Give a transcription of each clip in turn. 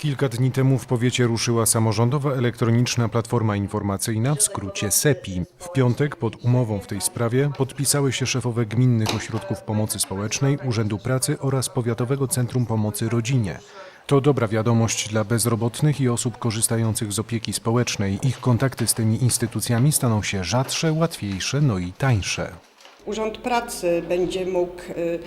Kilka dni temu w powiecie ruszyła samorządowa elektroniczna platforma informacyjna, w skrócie SEPI. W piątek pod umową w tej sprawie podpisały się szefowe gminnych ośrodków pomocy społecznej, Urzędu Pracy oraz Powiatowego Centrum Pomocy Rodzinie. To dobra wiadomość dla bezrobotnych i osób korzystających z opieki społecznej. Ich kontakty z tymi instytucjami staną się rzadsze, łatwiejsze, no i tańsze. Urząd Pracy będzie mógł y,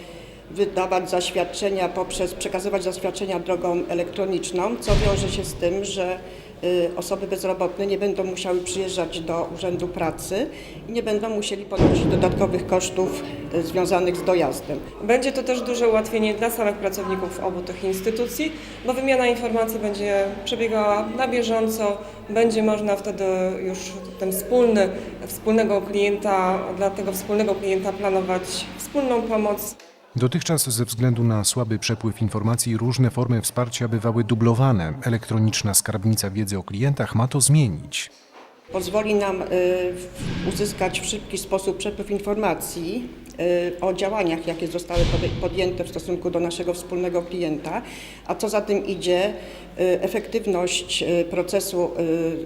wydawać zaświadczenia poprzez przekazywać zaświadczenia drogą elektroniczną, co wiąże się z tym, że y, osoby bezrobotne nie będą musiały przyjeżdżać do Urzędu Pracy i nie będą musieli ponosić dodatkowych kosztów y, związanych z dojazdem. Będzie to też duże ułatwienie dla samych pracowników obu tych instytucji, bo wymiana informacji będzie przebiegała na bieżąco, będzie można wtedy już ten wspólny, wspólnego klienta, dla tego wspólnego klienta planować wspólną pomoc. Dotychczas ze względu na słaby przepływ informacji różne formy wsparcia bywały dublowane. Elektroniczna skarbnica wiedzy o klientach ma to zmienić. Pozwoli nam y, uzyskać w szybki sposób przepływ informacji o działaniach, jakie zostały podjęte w stosunku do naszego wspólnego klienta, a co za tym idzie, y, efektywność y, procesu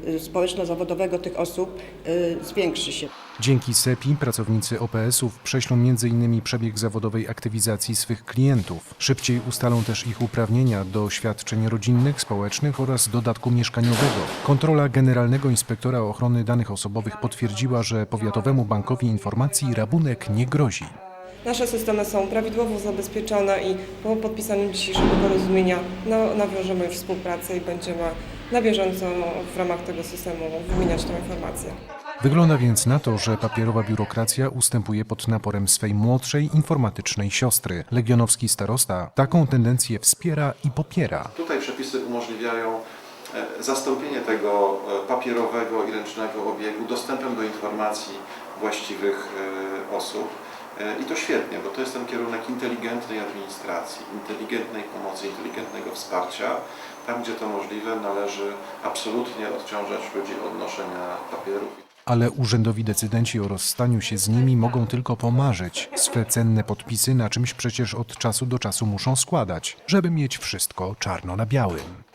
y, y, społeczno-zawodowego tych osób y, zwiększy się. Dzięki SEPI pracownicy OPS-ów prześlą m.in. przebieg zawodowej aktywizacji swych klientów. Szybciej ustalą też ich uprawnienia do świadczeń rodzinnych, społecznych oraz dodatku mieszkaniowego. Kontrola Generalnego Inspektora Ochrony Danych Osobowych potwierdziła, że Powiatowemu Bankowi Informacji rabunek nie grozi. Nasze systemy są prawidłowo zabezpieczone i po podpisaniu dzisiejszego porozumienia no, nawiążemy już współpracę i będziemy na bieżąco w ramach tego systemu wymieniać tę informację. Wygląda więc na to, że papierowa biurokracja ustępuje pod naporem swej młodszej informatycznej siostry. Legionowski starosta taką tendencję wspiera i popiera. Tutaj przepisy umożliwiają e, zastąpienie tego e, papierowego i ręcznego obiegu dostępem do informacji właściwych e, osób. E, I to świetnie, bo to jest ten kierunek inteligentnej administracji, inteligentnej pomocy, inteligentnego wsparcia. Tam, gdzie to możliwe, należy absolutnie odciążać ludzi od noszenia papierów. Ale urzędowi decydenci o rozstaniu się z nimi mogą tylko pomarzyć. Swe cenne podpisy na czymś przecież od czasu do czasu muszą składać, żeby mieć wszystko czarno na białym.